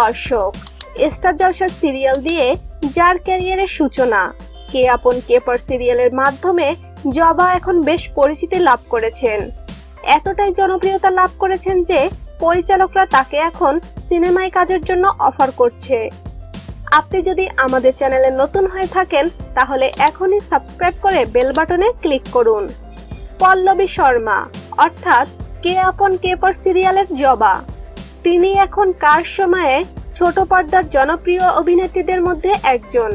দর্শক স্টার জলসা সিরিয়াল দিয়ে যার ক্যারিয়ারের সূচনা, কে আপন কেপর সিরিয়ালের মাধ্যমে জবা এখন বেশ পরিচিতি লাভ করেছেন। এতটাই জনপ্রিয়তা লাভ করেছেন যে পরিচালকরা তাকে এখন সিনেমায় কাজের জন্য অফার করছে। আপনি যদি আমাদের চ্যানেলে নতুন হয়ে থাকেন, তাহলে এখনই সাবস্ক্রাইব করে বেল বাটনে ক্লিক করুন। পল্লবী শর্মা, অর্থাৎ কে আপন কেপর সিরিয়ালের জবা। তিনি এখন কার সময়ে ছোট পর্দার জনপ্রিয় অভিনেত্রীদের মধ্যে একজন?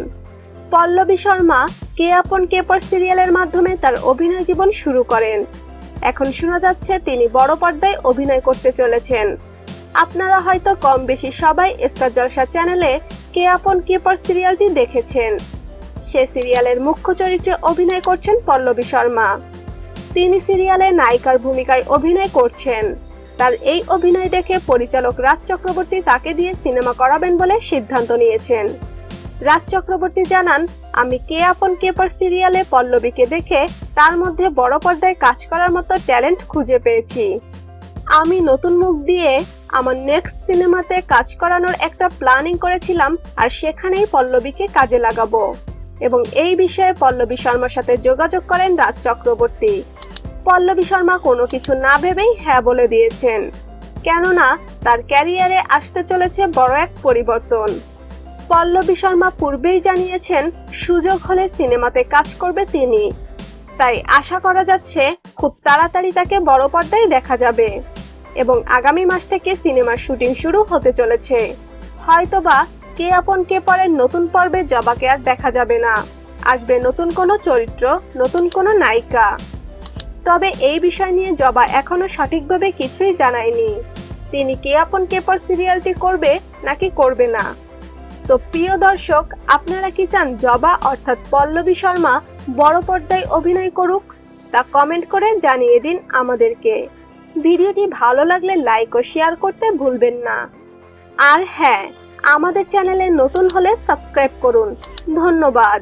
পল্লবী শর্মা কে আপন কেপর সিরিয়ালের মাধ্যমে তার অভিনয় জীবন শুরু করেন। এখন শোনা যাচ্ছে তিনি বড় পর্দায় অভিনয় করতে চলেছেন। আপনারা হয়তো কম বেশি সবাই স্টার জলসা চ্যানেলে কে আপন কেপর সিরিয়ালটি দেখেছেন। সে সিরিয়ালের মুখ্য চরিত্রে অভিনয় করছেন পল্লবী শর্মা। তিনি সিরিয়ালে নায়িকার ভূমিকায় অভিনয় করছেন। তার এই অভিনয় দেখে পরিচালক রাজ চক্রবর্তী তাকে দিয়ে সিনেমা করাবেন বলে সিদ্ধান্ত নিয়েছেন। রাজ চক্রবর্তী জানান, আমি কে আপন কেপর সিরিয়ালে পল্লবীকে দেখে তার মধ্যে বড় পর্দায় কাজ করার মতো ট্যালেন্ট খুঁজে পেয়েছি। আমি নতুন মুখ দিয়ে আমার নেক্সট সিনেমাতে কাজ করানোর একটা প্ল্যানিং করেছিলাম আর সেখানেই পল্লবীকে কাজে লাগাবো। এবং এই বিষয়ে পল্লবী শর্মার সাথে যোগাযোগ করেন রাজ চক্রবর্তী। পল্লবী শর্মা কোনো কিছু না ভেবেই হ্যাঁ বলে দিয়েছেন। কেননা তার ক্যারিয়ারে আসতে চলেছে বড় এক পরিবর্তন। পল্লবী শর্মা পূর্বেই জানিয়েছেন, সুযোগ হলে সিনেমাতে কাজ করবে তিনি। তাই আশা করা যাচ্ছে, খুব তাড়াতাড়ি তাকে বড় পর্দায় দেখা যাবে। এবং আগামী মাস থেকে সিনেমার শুটিং শুরু হতে চলেছে। হয়তোবা কে আপন কে পরের নতুন পর্বে জবাকে আর দেখা যাবে না। আসবে নতুন কোনো চরিত্র, নতুন কোনো নায়িকা। তবে এই বিষয় নিয়ে জবা এখনও সঠিকভাবে কিছুই জানায়নি। তিনি কে আপন কে পর সিরিয়ালটি করবে নাকি করবে না? তো প্রিয় দর্শক, আপনারা কি চান জবা অর্থাৎ পল্লবী শর্মা বড় পর্দায় অভিনয় করুক? তা কমেন্ট করে জানিয়ে দিন আমাদেরকে। ভিডিওটি ভালো লাগলে লাইক ও শেয়ার করতে ভুলবেন না। আর হ্যাঁ আমাদের চ্যানেলে নতুন হলে সাবস্ক্রাইব করুন। ধন্যবাদ।